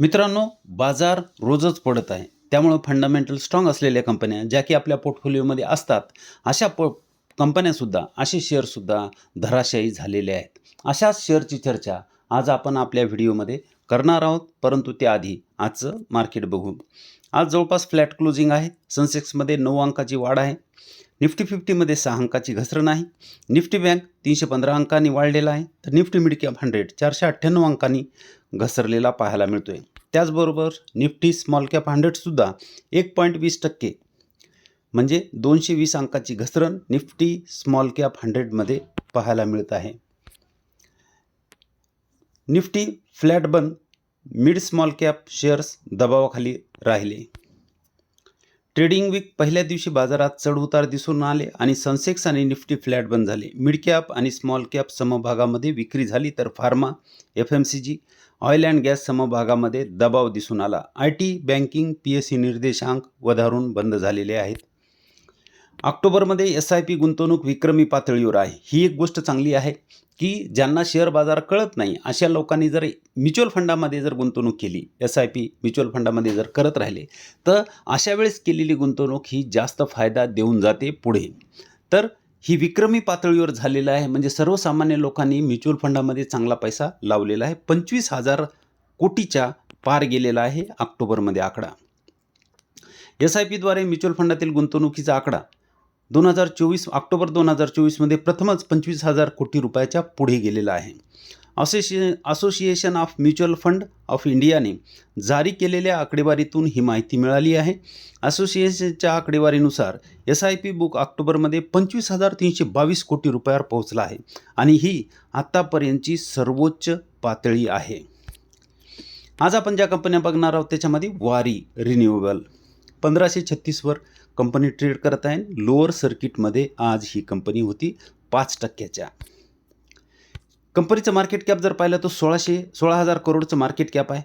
मित्रांनो बाजार रोजच पडत आहे. त्यामुळं फंडामेंटल स्ट्रॉंग असलेल्या कंपन्या ज्या की आपल्या पोर्टफोलिओमध्ये असतात अशा प कंपन्यासुद्धा असे शेअरसुद्धा धराशायी झालेले आहेत. अशाच शेअरची चर्चा आज आपण आपल्या व्हिडिओमध्ये करणार आहोत. परंतु त्याआधी आजचं मार्केट बघू आज जवळपास फ्लॅट क्लोजिंग आहे. सनसेक्समध्ये नऊ अंकाची वाढ आहे. निफ्टी फिफ्टीमध्ये सहा अंकाची घसरण आहे. निफ्टी बँक तीनशे पंधरा अंकांनी वाढलेला आहे. तर निफ्टी मिडकॅप हंड्रेड चारशे अठ्ठ्याण्णव अंकांनी घसरलेला पाहायला मिळतो आहे त्याचबरोबर निफ्टी स्मॉल कॅप हंड्रेडसुद्धा एक पॉईंट वीस टक्के म्हणजे दोनशे वीस अंकाची घसरण निफ्टी स्मॉल कॅप हंड्रेडमध्ये पाहायला मिळत आहे. निफ्टी फ्लॅट बंद मिड स्मॉल कॅप शेअर्स दबावाखाली राहिले. ट्रेडिंग वीक पहिल्या दिवशी बाजारात चढउतार दिसून आले आणि सनसेक्स आणि निफ्टी फ्लॅट बंद झाले. मिड कॅप आणि स्मॉल कॅप समभागामध्ये विक्री झाली तर pharma F M C G oil and gas समभागामध्ये दबाव दिसून आला. I T banking P S C निर्देशांक वधारून बंद झालेले आहेत. ऑक्टोबरमध्ये एस आय पी गुंतवणूक विक्रमी पातळीवर आहे. ही एक गोष्ट चांगली आहे की ज्यांना शेअर बाजार कळत नाही अशा लोकांनी जर म्युच्युअल फंडामध्ये जर गुंतवणूक केली एस आय पी म्युच्युअल फंडामध्ये जर करत राहिले तर अशा वेळेस केलेली गुंतवणूक ही जास्त फायदा देऊन जाते पुढे. तर ही विक्रमी पातळीवर झालेलं आहे. म्हणजे सर्वसामान्य लोकांनी म्युच्युअल फंडामध्ये चांगला पैसा लावलेला आहे. पंचवीस हजार कोटीच्या पार गेलेला आहे ऑक्टोबरमध्ये आकडा. एस आय पीद्वारे म्युच्युअल फंडातील गुंतवणुकीचा आकडा दोन हजार चोवीस ऑक्टोबर दोन हजार चोवीसमध्ये प्रथमच पंचवीस हजार कोटी रुपयाच्या पुढे गेलेला आहे. असोसिए association of mutual fund of इंडियाने जारी केलेल्या आकडेवारीतून ही माहिती मिळाली आहे. असोसिएशनच्या आकडेवारीनुसार एस आय पी बुक ऑक्टोबरमध्ये पंचवीस हजार तीनशे बावीस कोटी रुपयावर पोहोचला आहे आणि ही आत्तापर्यंतची सर्वोच्च पातळी आहे. आज आपण ज्या कंपन्या बघणार आहोत त्याच्यामध्ये वारी रिन्युएबल पंधराशे छत्तीसवर कंपनी ट्रेड करत आहे. लोअर सर्किटमध्ये आज ही कंपनी होती पाच टक्क्याच्या. कंपनीचं मार्केट कॅप जर पाहिलं तर सोळाशे सोळा हजार करोडचं मार्केट कॅप आहे.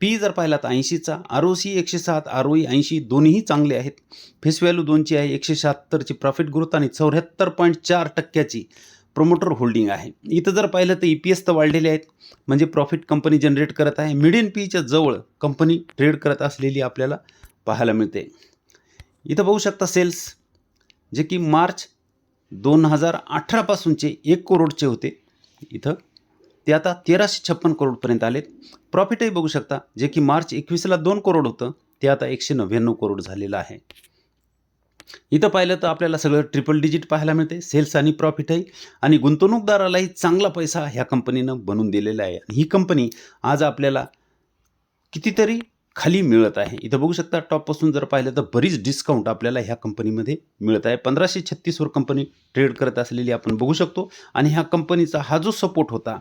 पी जर पाहिला तर ऐंशीचा आर ओ सी एकशे सात आर ओ ई ऐंशी दोन्हीही चांगले आहेत. फेस व्हॅल्यू दोनची आहे एकशे शहात्तरची प्रॉफिट ग्रोथ आणि चौऱ्याहत्तर पॉईंट चार टक्क्याची प्रोमोटर होल्डिंग आहे. इथं जर पाहिलं तर ई पी एस तर वाढलेले आहेत म्हणजे प्रॉफिट कंपनी जनरेट करत आहे. मिडियन पीच्या जवळ कंपनी ट्रेड करत असलेली आपल्याला पाहायला मिळते. इथं बघू शकता सेल्स जे की मार्च दोन हजार अठरापासूनचे एक करोडचे होते. इथं. ते आता तेराशे छप्पन करोडपर्यंत आलेत. प्रॉफिटही बघू शकता जे की मार्च एकवीसला दोन करोड होतं ते आता एकशे नव्याण्णव करोड झालेलं आहे. इथं पाहिलं तर आपल्याला सगळं ट्रिपल डिजिट पाहायला मिळते सेल्स आणि प्रॉफिटही आणि गुंतवणूकदारालाही चांगला पैसा ह्या कंपनीनं बनवून दिलेला आहे. आणि ही कंपनी आज आपल्याला कितीतरी खाली मिळत आहे. इथं बघू शकता टॉपपासून जर पाहिलं तर बरीच डिस्काउंट आपल्याला ह्या कंपनीमध्ये मिळत आहे. पंधराशे छत्तीसवर कंपनी ट्रेड करत असलेली आपण बघू शकतो. आणि ह्या कंपनीचा हा जो सपोर्ट होता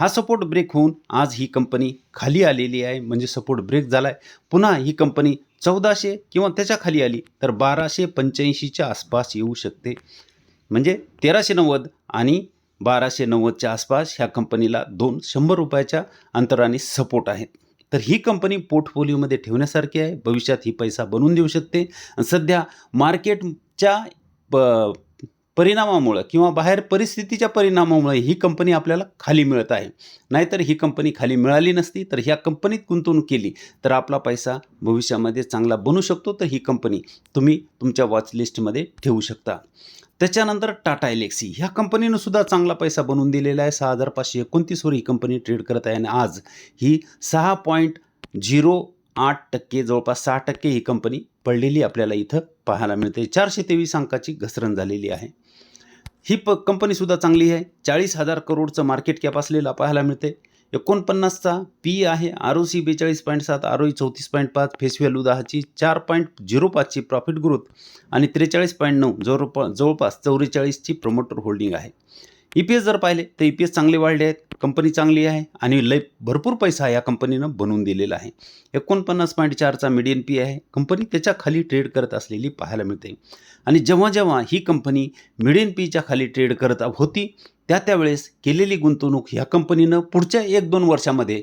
हा सपोर्ट ब्रेक होऊन आज ही कंपनी खाली आलेली आहे. म्हणजे सपोर्ट ब्रेक झाला आहे पुन्हा ही कंपनी चौदाशे किंवा त्याच्याखाली आली तर बाराशे पंच्याऐंशीच्या आसपास येऊ शकते. म्हणजे तेराशे नव्वद आणि बाराशे नव्वदच्या आसपास ह्या कंपनीला दोन शंभर रुपयाच्या अंतराने सपोर्ट आहेत. तर ही कंपनी पोर्टफोलिओमध्ये ठेवण्यासारखी आहे. भविष्यात ही पैसा बनवून देऊ शकते. सध्या मार्केटच्या प परिणामामुळं किंवा बाहेर परिस्थितीच्या परिणामामुळे ही कंपनी आपल्याला खाली मिळत आहे. नाहीतर ही कंपनी खाली मिळाली नसती तर ह्या कंपनीत गुंतवणूक केली तर आपला पैसा भविष्यामध्ये चांगला बनू शकतो. तर ही कंपनी तुम्ही तुमच्या वॉचलिस्टमध्ये ठेवू शकता. त्याच्यानंतर टाटा एलेक्सी. ह्या कंपनीनं सुद्धा चांगला पैसा बनवून दिलेला आहे. सहा हजार पाचशे एकोणतीसवर ही कंपनी ट्रेड करत आहे. आणि आज ही सहा पॉईंट झिरो आठ टक्के जवळपास सहा टक्के ही कंपनी पडलेली आपल्याला इथं पाहायला मिळते. चारशे तेवीस अंकाची घसरण झालेली आहे. ही प कंपनीसुद्धा चांगली आहे. चाळीस हजार करोडचं मार्केट कॅप असलेला पाहायला मिळते. एकोणपन्नासचा पी आहे. आर ओ सी बेचाळीस पॉईंट सात आर ओ चौतीस पॉईंट पाच फेस व्हॅल्यू दहाची चार पॉईंट झिरो पाचची प्रॉफिट ग्रोथ आणि त्रेचाळीस पॉईंट नऊ जवळ जवळपास चौवेचाळीसची प्रमोटर होल्डिंग आहे. ई पी एस जर पाहिले तर ई पी एस चांगले वाढले आहेत कंपनी चांगली आहे आणि लय भरपूर पैसा या कंपनीनं बनवून दिलेला आहे. एकोणपन्नास पॉईंट चारचा मिडियन पी आहे. कंपनी त्याच्याखाली ट्रेड करत असलेली पाहायला मिळते. आणि जेव्हा जेव्हा ही कंपनी मिडियन पीच्या खाली ट्रेड करत होती त्या त्यावेळेस केलेली गुंतवणूक ह्या कंपनीनं पुढच्या एक दोन वर्षामध्ये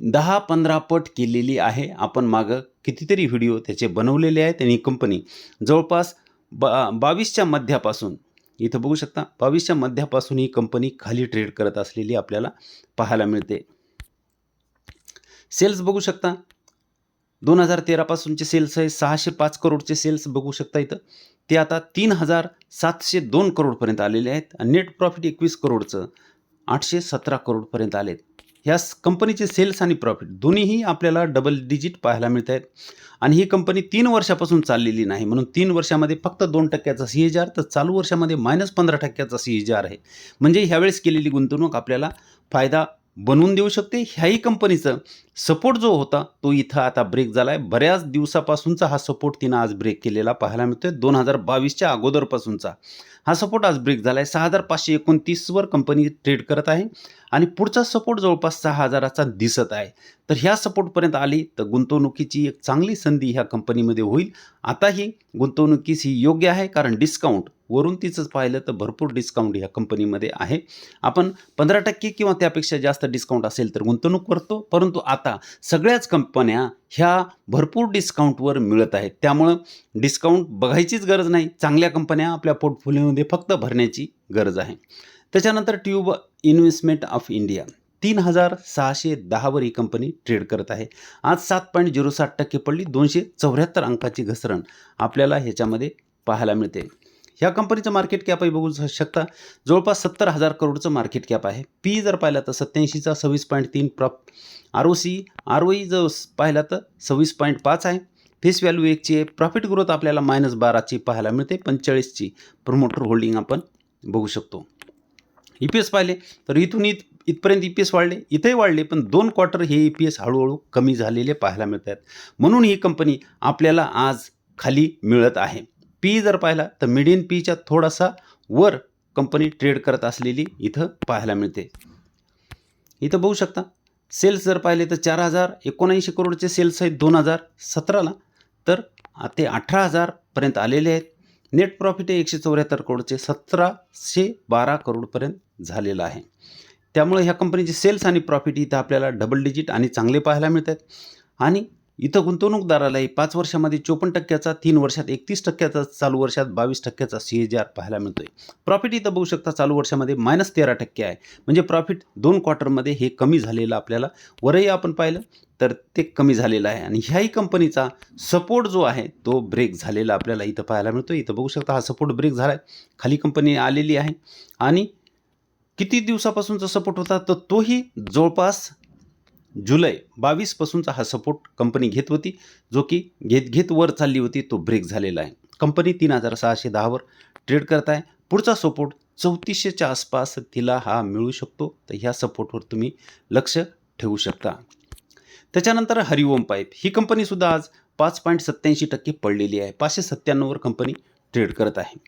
दहा पंधरा पट केलेली आहे. आपण मागं कितीतरी व्हिडिओ त्याचे बनवलेले आहेत आणि ही कंपनी जवळपास बा बावीसच्या मध्यापासून इथं बघू शकता बावीसच्या मध्यापासून ही कंपनी खाली ट्रेड करत असलेली आपल्याला पाहायला मिळते. सेल्स बघू शकता दोन हजार तेरापासूनचे सेल्स आहे सहाशे पाच करोडचे सेल्स बघू शकता इथं. ते आता तीन हजार सातशे दोन करोडपर्यंत आलेले आहेत आणि नेट प्रॉफिट एकवीस करोडचं आठशे सतरा करोडपर्यंत आलेत. ह्या कंपनीचे सेल्स आणि प्रॉफिट दोन्हीही आपल्याला डबल डिजिट पाहायला मिळत आहेत आणि ही कंपनी तीन वर्षापासून चाललेली नाही. म्हणून तीन वर्षामध्ये फक्त दोन टक्क्याचा सी एच आर तर चालू वर्षामध्ये मायनस पंधरा टक्क्याचा सी एच आर आहे. म्हणजे ह्यावेळेस केलेली गुंतवणूक आपल्याला फायदा बनवून देऊ शकते. ह्याही कंपनीचं सपोर्ट जो होता तो इथं आता ब्रेक झाला आहे बऱ्याच दिवसापासूनचा हा सपोर्ट तिनं आज ब्रेक केलेला पाहायला मिळतोय. दोन हजार बावीसच्या अगोदरपासूनचा हा सपोर्ट आज ब्रेक झाला आहे सहा हजार पाचशे एकोणतीसवर कंपनी ट्रेड करत आहे. आणि पुढचा सपोर्ट जवळपास सहा हजाराचा दिसत आहे. तर ह्या सपोर्टपर्यंत आली तर गुंतवणुकीची एक चांगली संधी ह्या कंपनीमध्ये होईल. आता ही गुंतवणुकीस ही योग्य आहे कारण डिस्काउंट वरून तिचंच पाहिलं तर भरपूर डिस्काउंट ह्या कंपनीमध्ये आहे. आपण पंधरा टक्के किंवा त्यापेक्षा जास्त डिस्काउंट असेल तर गुंतवणूक करतो परंतु आता सगळ्याच कंपन्या ह्या भरपूर डिस्काउंटवर मिळत आहेत. त्यामुळं डिस्काउंट बघायचीच गरज नाही. चांगल्या कंपन्या आपल्या पोर्टफोलिओमध्ये फक्त भरण्याची गरज आहे. त्याच्यानंतर ट्यूब इन्व्हेस्टमेंट ऑफ इंडिया. तीन हजार सहाशे दहावर ही कंपनी ट्रेड करत आहे. आज सात पॉईंट झिरो सात टक्के पडली. दोनशे चौऱ्याहत्तर अंकाची घसरण आपल्याला ह्याच्यामध्ये पाहायला मिळते. ह्या कंपनीचं मार्केट कॅपही बघू शकता. जवळपास सत्तर हजार करोडचं मार्केट कॅप आहे. पी जर पाहिला तर सत्याऐंशीचा सव्वीस पॉईंट तीन prop R O C R O E जर पाहिला तर सव्वीस पॉईंट पाच आहे. फेस व्हॅल्यू एकची आहे. प्रॉफिट ग्रोथ आपल्याला मायनस बाराची पाहायला मिळते. पंचेचाळीसची प्रमोटर होल्डिंग आपण बघू शकतो. ई पी एस पाहिले. तर इथून इत इथपर्यंत ई पी एस वाढले इथेही वाढले पण दोन क्वार्टर हे ई पी एस हळूहळू कमी झालेले पाहायला मिळत आहेत म्हणून ही कंपनी आपल्याला आज खाली मिळत आहे. पी जर पाहिला तर मिडियन पीच्या थोडासा वर कंपनी ट्रेड करत असलेली इथं पाहायला मिळते. इथं बघू शकता सेल्स जर पाहिले तर चार हजार एकोणऐंशी करोडचे सेल्स आहेत दोन हजार सतराला. तर ते अठरा हजारपर्यंत आलेले आहेत. नेट प्रॉफिट हे एकशे चौऱ्याहत्तर करोडचे सतराशे बारा करोडपर्यंत झालेलं आहे. त्यामुळे ह्या कंपनीचे सेल्स आणि प्रॉफिट इथं आपल्याला डबल डिजिट आणि चांगले पाहायला मिळतात. आणि इथं गुंतवणूकदारालाही पाच वर्षामध्ये चोपन्न टक्क्याचा तीन वर्षात एकतीस टक्क्याचा चालू वर्षात बावीस टक्क्याचा सी एच आर पाहायला मिळतोय. प्रॉफिट इथं बघू शकता चालू वर्षामध्ये मायनस तेरा टक्के आहे. म्हणजे प्रॉफिट दोन क्वार्टरमध्ये हे कमी झालेलं आपल्याला वरही आपण पाहिलं तर ते कमी झालेलं आहे. आणि ह्याही कंपनीचा सपोर्ट जो आहे तो ब्रेक झालेला आपल्याला इथं पाहायला मिळतो इथं बघू शकता हा सपोर्ट ब्रेक झाला आहे खाली कंपनी आलेली आहे. आणि किती दिवसापासूनचा सपोर्ट होता तर तोही जवळपास जुलै बावीसपासूनचा हा सपोर्ट कंपनी घेत होती. जो की घेत घेत वर चालली होती तो ब्रेक झालेला आहे. कंपनी तीन हजार सहाशे दहावर ट्रेड करत आहे पुढचा सपोर्ट चौतीसशेच्या आसपास तिला हा मिळू शकतो. तर ह्या सपोर्टवर तुम्ही लक्ष ठेवू शकता. त्याच्यानंतर हरिओम पाईप. ही कंपनीसुद्धा आज पाच पॉईंट सत्त्याऐंशी टक्के पडलेली आहे. पाचशे सत्त्याण्णववर कंपनी ट्रेड करत आहे.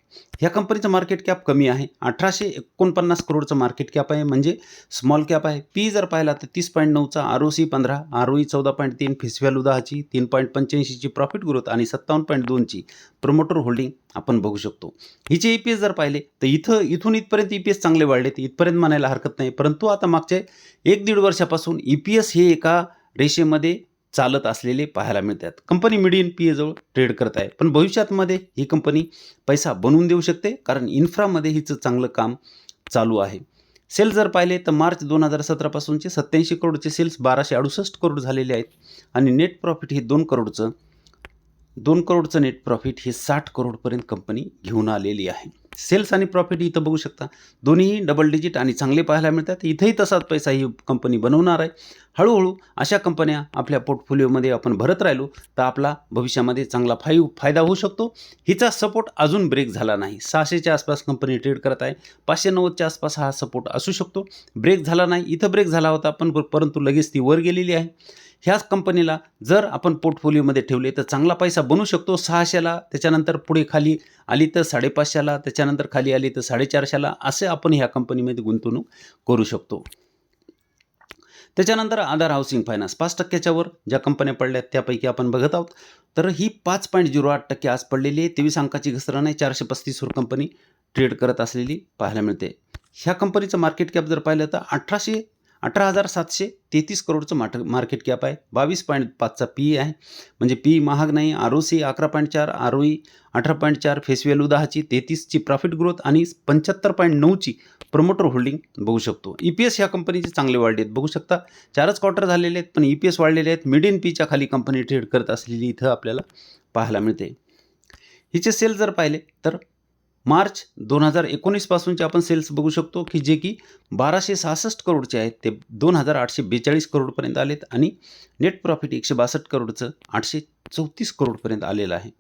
ह्या कंपनीचं मार्केट कॅप कमी आहे. अठराशे एकोणपन्नास करोडचं मार्केट कॅप आहे. म्हणजे स्मॉल कॅप आहे. पी जर पाहिला तर तीस पॉईंट नऊचा आर ओ सी पंधरा आर ओ ई चौदा पॉईंट तीन फेस व्हॅल्यू दहाची तीन पॉईंट पंच्याऐंशीची प्रॉफिट ग्रोथ आणि सत्तावन्न पॉईंट दोनची प्रमोटर होल्डिंग आपण बघू शकतो. हिचे ई पी एस जर पाहिले तर इथं इथून इथपर्यंत ई पी एस चांगले वाढले तर इथपर्यंत म्हणायला हरकत नाही. परंतु आता मागचे एक दीड वर्षापासून ई पी एस हे एका रेषेमध्ये चालत असलेले पाहायला मिळतात. कंपनी मिडियन पी एजवळ ट्रेड करत आहे. पण भविष्यातमध्ये ही कंपनी पैसा बनवून देऊ शकते कारण इन्फ्रामध्ये हिचं चांगलं काम चालू आहे. सेल्स जर पाहिले तर मार्च दोन हजार सतरापासूनचे सत्याऐंशी करोडचे सेल्स बाराशे अडुसष्ट करोड झालेले आहेत. आणि नेट प्रॉफिट हे दोन करोडचं दोन करोडचं नेट प्रॉफिट ही साठ करोडपर्यंत कंपनी घेऊन आलेली आहे. सेल्स आणि प्रॉफिट इथं बघू शकता. दोन्हीही डबल डिजिट आणि चांगले पाहायला मिळतात. इथंही तसाच पैसा ही कंपनी बनवणार आहे. हळूहळू अशा कंपन्या आपल्या पोर्टफोलिओमध्ये आपण भरत राहिलो तर आपला भविष्यामध्ये चांगला फायू फायदा होऊ शकतो. हिचा सपोर्ट अजून ब्रेक झाला नाही. सहाशेच्या आसपास कंपनी ट्रेड करत आहे. पाचशे नव्वदच्या आसपास हा सपोर्ट असू शकतो. ब्रेक झाला नाही. इथं ब्रेक झाला होता पण परंतु लगेच ती वर गेलेली आहे. ह्याच कंपनीला जर आपण पोर्टफोलिओमध्ये ठेवले तर चांगला पैसा बनू शकतो सहाशेला त्याच्यानंतर पुढे खाली आली तर साडेपाचशेला त्याच्यानंतर खाली आली तर साडेचारशेला असे आपण ह्या कंपनीमध्ये गुंतवणूक करू शकतो. त्याच्यानंतर आधार हाऊसिंग फायनान्स पाच टक्क्याच्या वर ज्या कंपन्या पडल्या त्यापैकी आपण बघत आहोत. तर ही पाच पॉईंट झिरो आठ टक्के आज पडलेली आहे. तेवीस अंकाची घसरण आहे. चारशे पस्तीसवर कंपनी ट्रेड करत असलेली पाहायला मिळते. ह्या कंपनीचं मार्केट कॅप जर पाहिलं तर अठराशे अठरा हजार सातशे तेहतीस करोडचं मार्ट मार्केट कॅप आहे. बावीस पॉईंट पाचचा पी आहे. म्हणजे पी महाग नाही. आर ओ सी अकरा पॉईंट चार आर ओ ई अठरा पॉईंट चार फेस व्हॅल्यू दहाची तेहतीसची प्रॉफिट ग्रोथ आणि पंच्याहत्तर पॉईंट नऊची प्रमोटर होल्डिंग बघू शकतो. ई पी एस ह्या कंपनीचे चांगले वाढले आहेत. बघू शकता चारच क्वार्टर झालेले आहेत पण ई पी एस वाढलेले आहेत. मिड इन पीच्या खाली कंपनी ट्रेड करत असलेली इथं आपल्याला पाहायला मिळते. हिचे सेल जर पाहिले तर मार्च दोन हजार एकोणीसपासूनचे आपण सेल्स बघू शकतो की जे की बाराशे सहासष्ट करोडचे आहेत. ते दोन हजार आठशे बेचाळीस करोडपर्यंत आलेत आणि नेट प्रॉफिट एकशे बासष्ट करोडचं आठशे चौतीस करोडपर्यंत आलेलं आहे.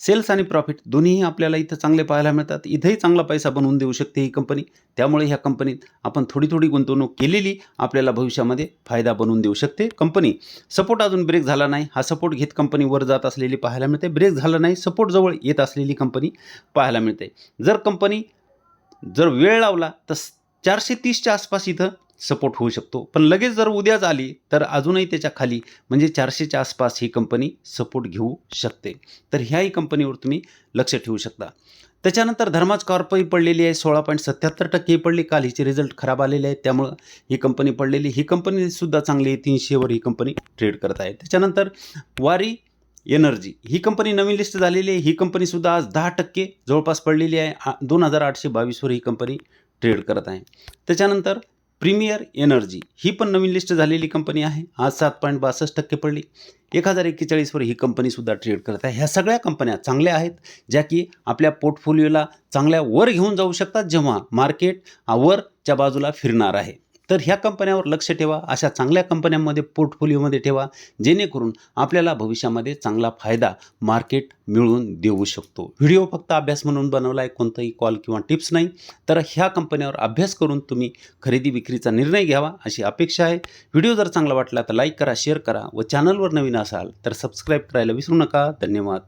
सेल्स आणि प्रॉफिट दोन्हीही आपल्याला इथं चांगले पाहायला मिळतात. इथंही चांगला पैसा बनवून देऊ शकते ही कंपनी. त्यामुळे ह्या कंपनीत आपण थोडी थोडी गुंतवणूक केलेली आपल्याला भविष्यामध्ये फायदा बनवून देऊ शकते कंपनी. सपोर्ट अजून ब्रेक झाला नाही. हा सपोर्ट घेत कंपनी वर जात असलेली पाहायला मिळते. ब्रेक झाला नाही. सपोर्ट जवळ येत असलेली कंपनी पाहायला मिळते. जर कंपनी जर वेळ लावला तर चारशे तीसच्या आसपास इथं सपोर्ट होऊ शकतो. पण लगेच जर उद्याच आली तर अजूनही त्याच्याखाली म्हणजे चारशेच्या आसपास ही कंपनी सपोर्ट घेऊ शकते. तर ह्याही कंपनीवर तुम्ही लक्ष ठेवू शकता. त्याच्यानंतर धर्माज कॉर्पही पडलेली आहे सोळा पॉईंट सत्याहत्तर टक्के पडली. काल हिचे रिझल्ट खराब आलेले आहेत त्यामुळं ही कंपनी पडलेली. ही कंपनीसुद्धा चांगली आहे तीनशेवर ही कंपनी ट्रेड करत आहे. त्याच्यानंतर वारी एनर्जी. ही कंपनी नवीन लिस्ट झालेली आहे. ही कंपनीसुद्धा आज दहा टक्के जवळपास पडलेली आहे. दोन हजार आठशे बावीसवर ही कंपनी ट्रेड करत आहे. त्याच्यानंतर प्रीमियर एनर्जी ही पण नवीन लिस्ट झालेली कंपनी आहे. आज सात पॉईंट बासष्ट टक्के पडली. एक हजार एक्केचाळीसवर ही कंपनीसुद्धा ट्रेड करत आहे. ह्या सगळ्या कंपन्या चांगल्या आहेत ज्या की आपल्या पोर्टफोलिओला चांगल्या वर घेऊन जाऊ शकतात जेव्हा मार्केट वरच्या बाजूला फिरणार आहे. तर ह्या कंपन्यावर लक्ष ठेवा अशा चांगल्या कंपन्यांमध्ये पोर्टफोलिओमध्ये ठेवा जेणेकरून आपल्याला भविष्यामध्ये चांगला फायदा मार्केट मिळवून देऊ शकतो. व्हिडिओ फक्त अभ्यास म्हणून बनवला आहे कोणताही कॉल किंवा टिप्स नाही. तर ह्या कंपन्यावर अभ्यास करून तुम्ही खरेदी विक्रीचा निर्णय घ्यावा अशी अपेक्षा आहे. व्हिडिओ जर चांगला वाटला तर लाईक करा शेअर करा व चॅनलवर नवीन असाल तर सबस्क्राईब करायला विसरू नका. धन्यवाद.